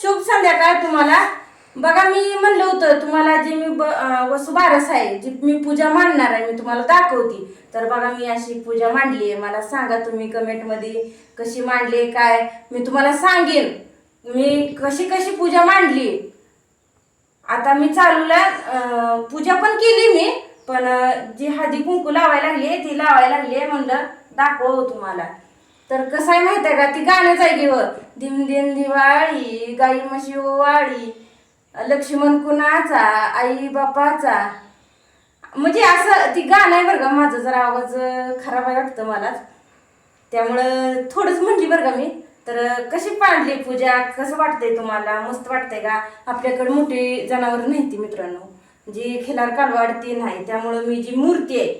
शुभ संध्याकाळ तुम्हाला. बघा मी म्हणलं होतं तुम्हाला जे मी ब- बारस आहे जी मी पूजा मांडणार आहे मी तुम्हाला दाखवते. तर बघा मी अशी पूजा मांडली आहे. मला सांगा तुम्ही कमेंटमध्ये कशी मांडली काय? मी तुम्हाला सांगेन. मी कशी कशी पूजा मांडली आता मी चालूला पूजा पण केली मी पण जी हळदी कुंकू लावायला लागली ती लावायला लागली म्हणलं दाखव तुम्हाला. तर कसं आहे माहिती आहे का? ती गाण्याच आहे दिम दिन दिवाळी गाई म्हशी ओवाळी लक्ष्मण कुणाचा आई बापाचा. म्हणजे असं ती गाणं आहे बरं का माझं जरा आवाज खराब आहे वाटतं मलाच त्यामुळं थोडंच म्हणली बरं का मी. तर कशी पाडली पूजा? कसं वाटतंय तुम्हाला? मस्त वाटतंय का? आपल्याकडे मोठी जनावर नाही ती मित्रांनो. जी खिलार कालवाडती नाही. त्यामुळं मी जी मूर्ती आहे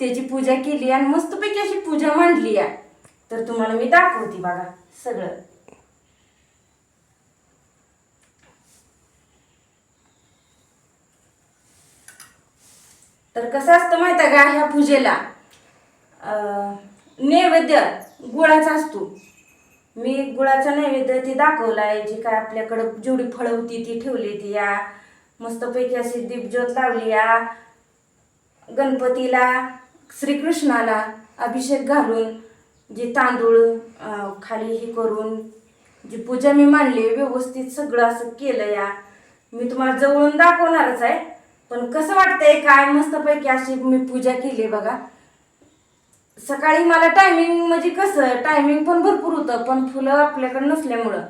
त्याची पूजा केली आणि मस्तपैकी अशी पूजा मांडली आहे. तर तुम्हाला मी दाखवते बघा सगळं. तर कसं असतं माहिती आहे का ह्या पूजेला? नैवेद्य गुळाचा असतो. मी गुळाचा नैवेद्य ती दाखवलाय जी काय आपल्याकडं जेवढी फळं होती ती ठेवली ती या. मस्तपैकी अशी दीपज्योत लावली या. गणपतीला श्रीकृष्णाला अभिषेक घालून जे तांदूळ खाली हे करून जी पूजा मी मांडली व्यवस्थित सगळं असं केलं या. मी तुम्हाला जवळून दाखवणारच आहे. पण कसं वाटतंय काय मस्तपैकी अशी मी पूजा केली बघा. सकाळी मला टायमिंग म्हणजे कसं टायमिंग पण भरपूर होतं पण फुलं आपल्याकडे नसल्यामुळं.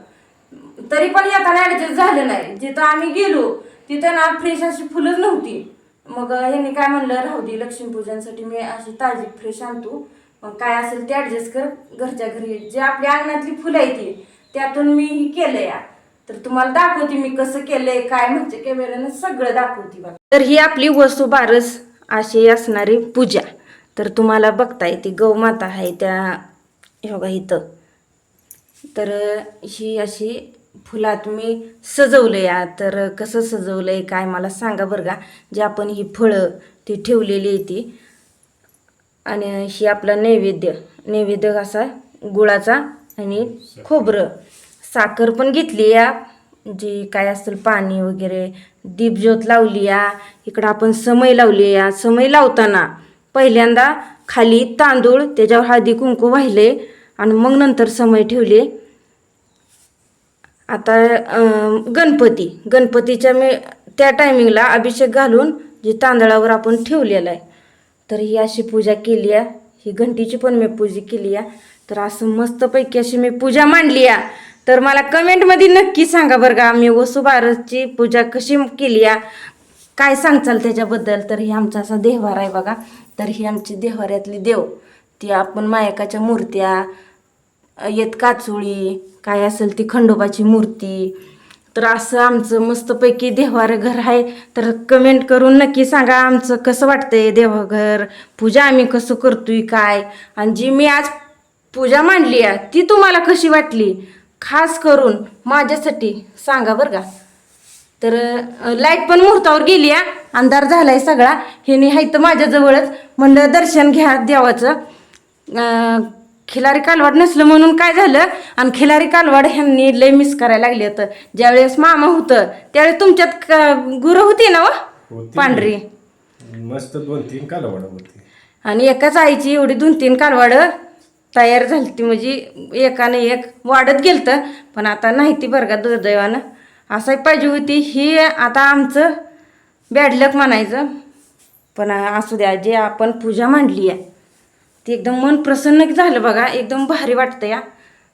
तरी पण येताना ॲडजस्ट झालं नाही. जिथं आम्ही गेलो तिथं ना फ्रेश अशी फुलंच नव्हती. मग ह्यांनी काय म्हणलं राहू दे लक्ष्मीपूजनसाठी मी अशी ताजी फ्रेश आणतो. मग काय असेल ते ॲडजस्ट कर घरच्या घरी जे आपल्या अंगणातली फुलं आहे ती त्यातून मी ही केलं या तर तुम्हाला दाखवते मी कसं केलंय काय म्हणजे कॅमेऱ्यानं सगळं दाखवते बघा. तर ही आपली वस्तू बारस अशी असणारी पूजा. तर तुम्हाला बघता येते गौमाता आहे त्या योगा इथं. तर ही अशी फुलात मी सजवलं या तर कसं सजवलं आहे काय मला सांगा बरं का? जे आपण ही फळं ती ठेवलेली आहे ती आणि ही आपला नैवेद्य नैवेद्य असा गुळाचा आणि खोबरं. साखर पण घेतली या जी काय असेल पाणी वगैरे दीपज्योत लावली या इकडं आपण समय लावली या. समय लावताना पहिल्यांदा खाली तांदूळ त्याच्यावर हळदी कुंकू वाहिले आणि मग नंतर समय ठेवले. आता गणपती. गणपतीच्या मी त्या टायमिंगला अभिषेक घालून जे तांदळावर आपण ठेवलेला आहे. तर ही अशी पूजा केली आहे ही घंटीची पण मी पूजा केली आहे तर असं मस्तपैकी अशी मी पूजा मांडली आहे तर मला कमेंटमध्ये नक्की सांगा बरं का मी वसुबारसची पूजा कशी केली आहे काय सांगचाल त्याच्याबद्दल? तर हे आमचा असा देहवार आहे बघा. तर ही आमची देहवाऱ्यातली देव. ती आपण मायकाच्या मूर्त्या येत काचोळी काय असेल ती खंडोबाची मूर्ती तर असं आमचं मस्तपैकी देवार घर आहे. तर कमेंट करून नक्की सांगा आमचं कसं वाटतंय देवघर? पूजा आम्ही कसं करतोय काय? आणि जी मी आज पूजा मांडली आहे ती तुम्हाला कशी वाटली? खास करून माझ्यासाठी सांगा बरं का. तर लाइट पण मुहूर्तावर गेली आहे. अंधार झालाय सगळा. हे नाही तर माझ्याजवळच. म्हणलं दर्शन घ्या देवाचं. खिलारी कालवाड नसलं म्हणून काय झालं? आणि खिलारी कालवाड ह्यांनी लय मिस करायला लागले होतं. ज्यावेळेस मामा होतं त्यावेळेस तुमच्यात गुरं होती ना व होती. पांढरी. मस्त दोन तीन कालवड होती. आणि एकाच आईची एवढी दोन तीन कालवाडं तयार झाली ती म्हणजे एकाने एक वाढत गेलतं पण आता नाही ती बरं का दुर्दैवानं. असाही पाहिजे होती. ही आता आमचं बॅडलक म्हणायचं. पण असू द्या जे आपण पूजा मांडली आहे ती एकदम मन प्रसन्न झालं बघा एकदम भारी वाटतं या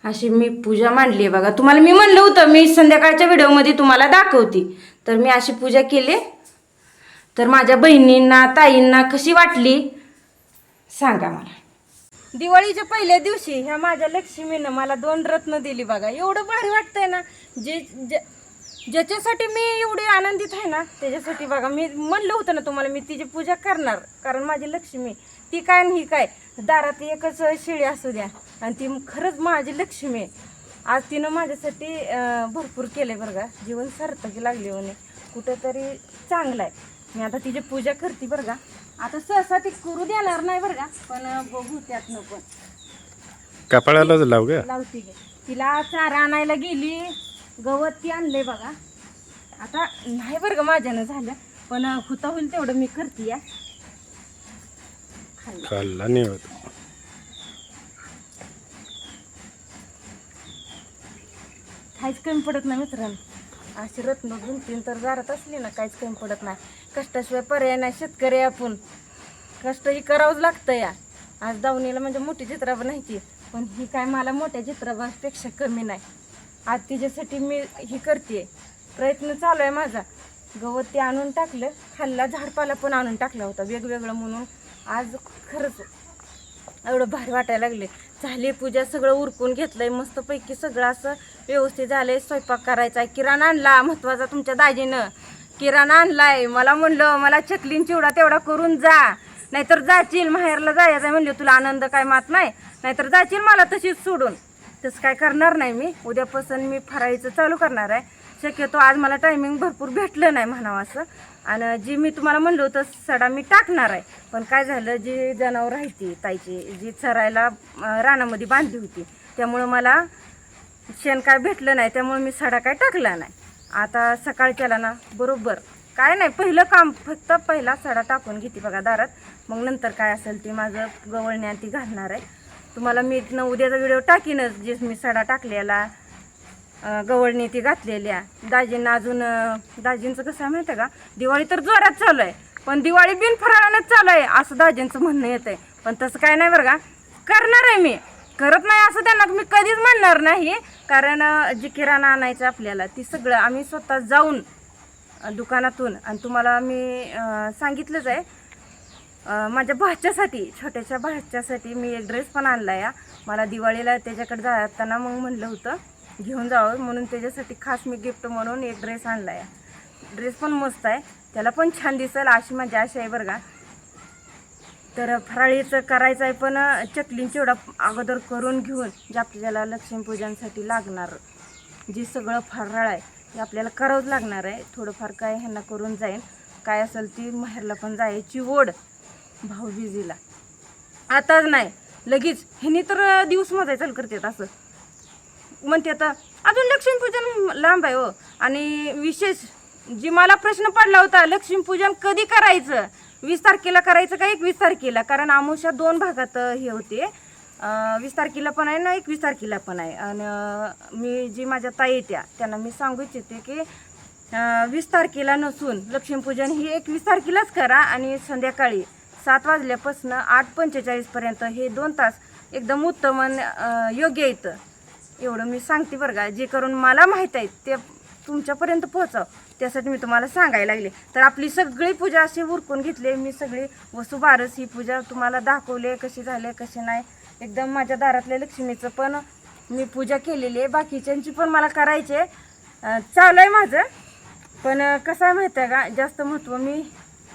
अशी मी पूजा मांडली आहे बघा. तुम्हाला मी म्हणलं होतं मी संध्याकाळच्या व्हिडिओमध्ये तुम्हाला दाखवते. तर मी अशी पूजा केली. तर माझ्या बहिणींना ताईंना कशी वाटली? सांगा मला. दिवाळीच्या पहिल्या दिवशी ह्या माझ्या लक्ष्मीनं मला दोन रत्न दिली बघा. एवढं भारी वाटतंय ना. जे ज्याच्यासाठी मी एवढी आनंदित आहे ना त्याच्यासाठी बघा. मी म्हणलं होतं ना तुम्हाला मी तिची पूजा करणार. कारण माझी लक्ष्मी ती काय आणि ही काय? दारात एकच शिळी असू द्या. आणि ती खरंच माझी लक्ष्मी आहे. आज तिनं माझ्यासाठी भरपूर केलंय बरं का. जीवन सार्थकी लागली म्हणे. कुठंतरी चांगलं आहे मी आता तिची पूजा करते बरं का. आता सहसा ती करू देणार नाही बरं का. पण बघू त्यातनं पण. कपाळालाच लाव ग लावते गे तिला चारा आणायला गेली. गवत ती आणलंय बघा. आता नाही बरं का माझ्यानं झालं. पण होता होईल तेवढं मी करते या. खाल्लं. नाही होत. काहीच कमी पडत नाही मित्रांनो. अशी रत्न दोन तीन तर जारत असली ना काहीच कमी पडत नाही. कष्टाशिवाय पर्याय नाही शेतकरी आपण. कष्ट ही करावंच लागतं या. आज दावणीला म्हणजे मोठी चित्रा नाही ती पण ही काय मला मोठ्या चित्रापेक्षा कमी नाही. आज तिच्यासाठी मी ही करते. प्रयत्न चालू आहे माझा. गवत ते आणून टाकलं. खाल्ला झाडपाला पण आणून टाकला होता. वेगवेगळं म्हणून आज खरंच एवढं भारी वाटायला लागले. झाली पूजा सगळं उरकून घेतलंय मस्तपैकी सगळं असं व्यवस्थित झालंय. स्वयंपाक करायचा आहे. किराणा आणला महत्त्वाचा तुमच्या दाजीनं. किराणा आणलाय. मला म्हणलं मला चकलीन चिवडा तेवढा करून जा. नाहीतर जाशील माहेरला जायचं म्हणलं तुला आनंद काय मात नाही. नाहीतर जाशील मला तशीच सोडून. तसं काय करणार नाही मी. उद्यापासून मी फरायचं चालू करणार आहे. शक्यतो आज मला टायमिंग भरपूर भेटलं नाही म्हणावं असं. आणि जी मी तुम्हाला म्हणलं होतं सडा मी टाकणार आहे. पण काय झालं जी जनावर राहते ताईची जी चरायला रानामध्ये बांधली होती त्यामुळं मला शेण काय भेटलं नाही त्यामुळे मी सडा काय टाकला नाही. आता सकाळ केला ना बरोबर. काय नाही पहिलं काम फक्त पहिला सडा टाकून घेते बघा दारात. मग नंतर काय असेल ते माझं गवळण्या ती घालणार आहे. तुम्हाला मी न उद्याचा व्हिडिओ टाकीनच जे मी सडा टाकलेला. गवळणी ती घातलेल्या. दाजींना अजून दाजींचं कसं आहे माहिती आहे का? दिवाळी तर जोरात चालू आहे पण दिवाळी बिन फराळानंच चालू आहे असं दाजींचं म्हणणं येत आहे पण तसं काय नाही बरं का? करणार आहे मी. करत नाही असं त्यांना मी कधीच म्हणणार नाही कारण जी किराणा आणायचं आपल्याला ती सगळं आम्ही स्वतः जाऊन दुकानातून आणि तुम्हाला मी सांगितलंच आहे. माझ्या भाच्यासाठी छोट्याशा भाच्यासाठी मी एक ड्रेस पण आणला या मला दिवाळीला त्याच्याकडे जाताना मग म्हणलं होतं घेऊन जावं म्हणून त्याच्यासाठी खास मी गिफ्ट म्हणून एक ड्रेस आणला आहे ड्रेस पण मस्त आहे. त्याला पण छान दिसेल अशी माझी आशा आहे बरं का. तर फराळीचं करायचं आहे पण चकलीन चिवडा अगोदर करून घेऊन जे आपल्याला लक्ष्मीपूजनसाठी लागणार जे सगळं फराळ आहे ते आपल्याला करावंच लागणार आहे. थोडंफार काय ह्यांना करून जाईन. काय असेल ती माहेरला पण जायची ओढ भाऊबीजीला. आताच नाही लगेच. ह्यांनी तर दिवस मोजाय चालू करतात असं. म्हणते आता अजून लक्ष्मीपूजन लांब आहे हो. आणि विशेष जी मला प्रश्न पडला होता लक्ष्मीपूजन कधी करायचं? वीस तारखेला करायचं का एकवीस तारखेला? कारण आमुषा दोन भागात हे होते. वीस तारखेला पण आहे ना एकवीस तारखेला पण आहे. आणि मी जी माझ्या ताई त्या त्यांना मी सांगू इच्छिते की वीस तारखेला नसून लक्ष्मीपूजन ही एकवीस तारखेलाच करा आणि संध्याकाळी सात वाजल्यापासून आठ पंचेचाळीसपर्यंत हे दोन तास एकदम उत्तम योग्य येतं एवढं मी सांगते बरं का जे करून मला माहीत आहे ते तुमच्यापर्यंत पोहोचाव. त्यासाठी मी तुम्हाला सांगायला लागले. तर आपली सगळी पूजा अशी उरकून घेतली. मी सगळी वसुबारस ही पूजा तुम्हाला दाखवली कशी झाली कशी नाही. एकदम माझ्या दारातल्या लक्ष्मीचं पण मी पूजा केलेली आहे. बाकीच्यांची पण मला करायची आहे. चालू आहे माझं. पण कसं आहे माहिती आहे का जास्त महत्त्व मी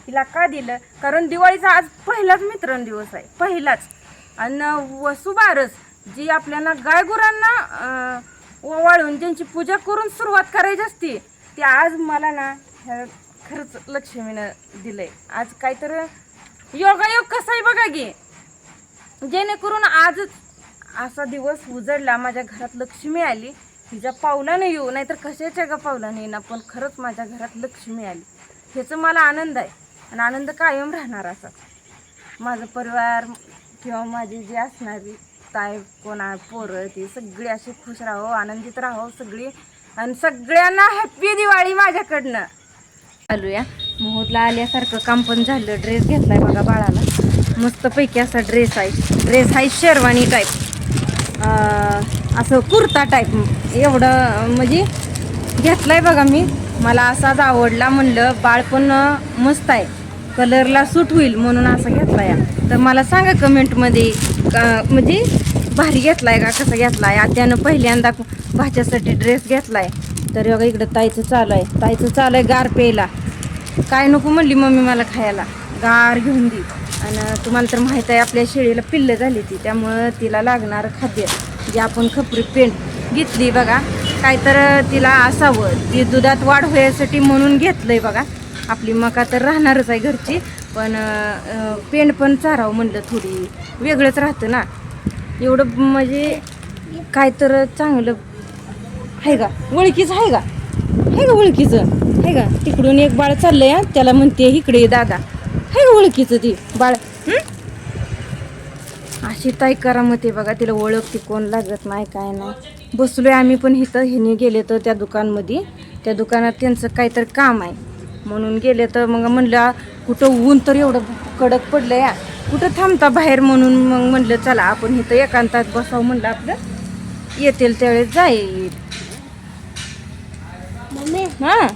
हिला का दिलं? कारण दिवाळीचा आज पहिलाच मित्रण दिवस आहे. पहिलाच. आणि वसुबारस जी आपल्याला गायगुरांना ओवाळून ज्यांची पूजा करून सुरुवात करायची असते ती आज मला ना ह्या खरंच लक्ष्मीनं दिलंय. आज काहीतरी योगायोग कसा आहे बघा की जेणेकरून आजच असा दिवस उजडला माझ्या घरात लक्ष्मी आली तिच्या पावलानं येऊ नाहीतर कशाच्या का पावलानं येईना पण खरंच माझ्या घरात लक्ष्मी आली. ह्याचं मला आनंद आहे. आणि आनंद कायम राहणार असा माझं परिवार किंवा माझी जी असणारी ताई कोणा पोरं ती सगळी अशी खुश राहो आनंदित राहो सगळी. आणि सगळ्यांना हॅप्पी दिवाळी माझ्याकडनं. चालूया मोहदला आल्यासारखं काम पण झालं. ड्रेस घेतलाय बघा बाळाला. मस्तपैकी असा ड्रेस आहे. ड्रेस आहे शेरवानी टाईप असं कुर्ता टाईप एवढं म्हणजे घेतलाय बघा मी. मला असाच आवडला म्हणलं. बाळ पण मस्त आहे. कलरला सूट होईल म्हणून असं घेतलाय. तर मला सांगा कमेंटमध्ये का म्हणजे भारी घेतलाय का कसा घेतलाय? आत्यानं पहिल्यांदा भाच्यासाठी ड्रेस घेतलाय. तर बघा इकडं ताईचं चालू आहे. ताईचं चालू आहे गार प्यायला. काय नको म्हणली मम्मी मला खायला. गार घेऊन दे. आणि तुम्हाला तर माहीत आहे आपल्या शेळीला पिल्लं झाली ती. त्यामुळं तिला लागणारं खाद्य जे आपण खपरी पेंट घेतली बघा. काय तर तिला असावं. ती दुधात वाढ होण्यासाठी म्हणून घेतलं आहे बघा. आपली मका तर राहणारच आहे घरची पण पेंड पेंट पण चारावं म्हणलं थोडी. वेगळंच राहतं ना. एवढं म्हणजे काय तर चांगलं आहे का? ओळखीचं आहे का? आहे का ओळखीचं? आहे का? तिकडून एक बाळ चाललंय त्याला म्हणते इकडे दादा. आहे का ओळखीचं ती बाळ? अशी ताई करा मग ते बघा तिला ओळख ती कोण लागत नाही काय नाही. बसलोय आम्ही पण इथं हिने गेले तर त्या दुकानमध्ये. त्या दुकानात त्यांचं काहीतरी काम आहे. म्हणून गेले तर मग म्हणलं कुठं ऊन तर एवढं कडक पडलं या कुठं थांबता बाहेर म्हणून मग म्हणलं चला आपण इथं एकांतात बसावं म्हणलं आपलं. येतील त्यावेळेस जाईल. हां?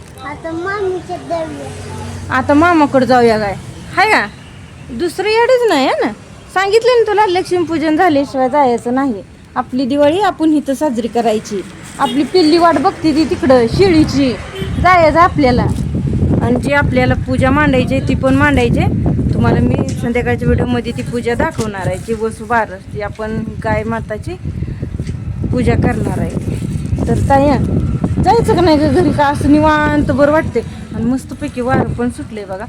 आता मामाकडे जाऊया काय? हाय का? दुसरं येडच नाही आहे ना? सांगितलं ना तुला लक्ष्मीपूजन झाल्याशिवाय जायचं नाही. आपली दिवाळी आपण इथं साजरी करायची. आपली पिल्ली वाट बघते ती तिकडं शिळीची. जायचं आपल्याला. आणि जी आपल्याला पूजा मांडायची ती पण मांडायची तुम्हाला मी संध्याकाळच्या व्हिडिओमध्ये ती पूजा दाखवणार आहे. जी वसू बारस ती आपण गाय माताची पूजा करणार आहे. तर ताई जायचं का नाही का घरी? का असं निवांत बरं वाटते आणि मस्तपैकी वारं पण सुटले बघा.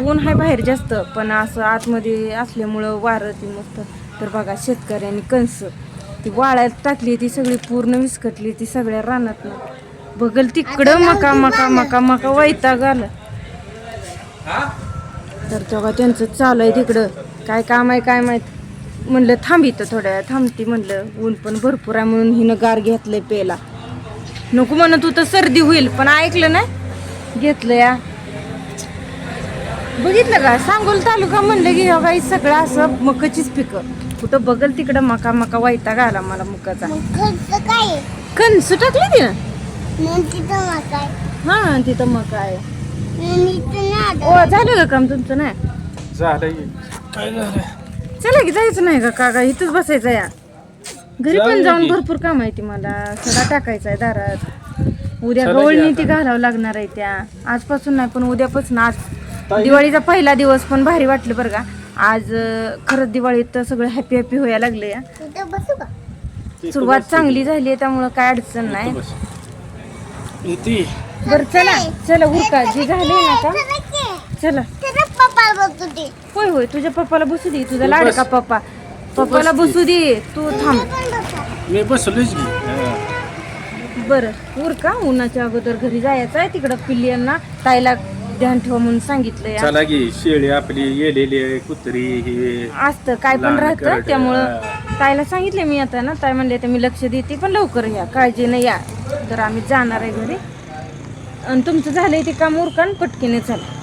ऊन आहे बाहेर जास्त पण असं आतमध्ये असल्यामुळं वारं ती मस्त. तर बघा शेतकऱ्यांनी कणस ती वाळ्यात टाकली ती सगळी पूर्ण विस्कटली ती सगळ्या रानात बघल तिकडं मका मका मका मका वैताग आलं. तर तेव्हा त्यांचं चालू आहे तिकडं. काय काम आहे काय माहीत. म्हणलं थांबी तर थोड्या वेळ थांबती म्हणलं ऊन पण भरपूर आहे म्हणून हिनं गार घेतलंय पेला नको म्हणत होतं सर्दी होईल पण ऐकलं नाही. घेतलं या. बघितलं का? सांगोल तालुका म्हणलं की काही सगळं असं मकाचीच पिकं. कुठं बघल तिकडं मका मका वैताग आला मला मकाचा? कणसं टाकली ती ना मग तिथं हा तिथं मका आहे. मग इथं ओ झालं का काम तुमचं नाही. काय झालं चला की जायचं नाही का काका? इथंच बसायचं या. घरी पण जाऊन की. भरपूर काम आहे ती मला. सडा टाकायचा आहे दारात. उद्या चला की गवळणी आता. ती घालावं लागणार आहे त्या. आजपासून नाही पण उद्यापासून आज. ताई. दिवाळीचा पहिला दिवस पण भारी वाटलं बरं का. आज अं, खरंच दिवाळीत तर सगळं हॅपी हॅपी व्हायला लागलं या. तिथं बसू का? सुरुवात चांगली झाली आहे त्यामुळं काय अडचण नाही. बस. बरं चला चला उरका. जी झाली ना का चला. की. होय होय तुझ्या पप्पाला बसू दे. तुझा तू लाडका बस. पप्पा. पप्पाला बस. की. दे. तू थांब. मी बसलोच की. बरं उर का उन्हाच्या अगोदर घरी जायचं आहे. तिकडं पिल्ल्यांना ताईला ध्यान ठेवा म्हणून सांगितलं चला की शेळी आपली येलेली आहे, कुत्री ही. असतं. काय पण लहान राहतं. करडं, त्यामुळं. ताईला सांगितलं मी आता ना. ताई म्हणले आता मी लक्ष देते पण लवकर या. काळजीनं या. तर आम्ही जाणार आहे घरी. आणि तुमचं झालंय ते काम उरकान पटकीने चला.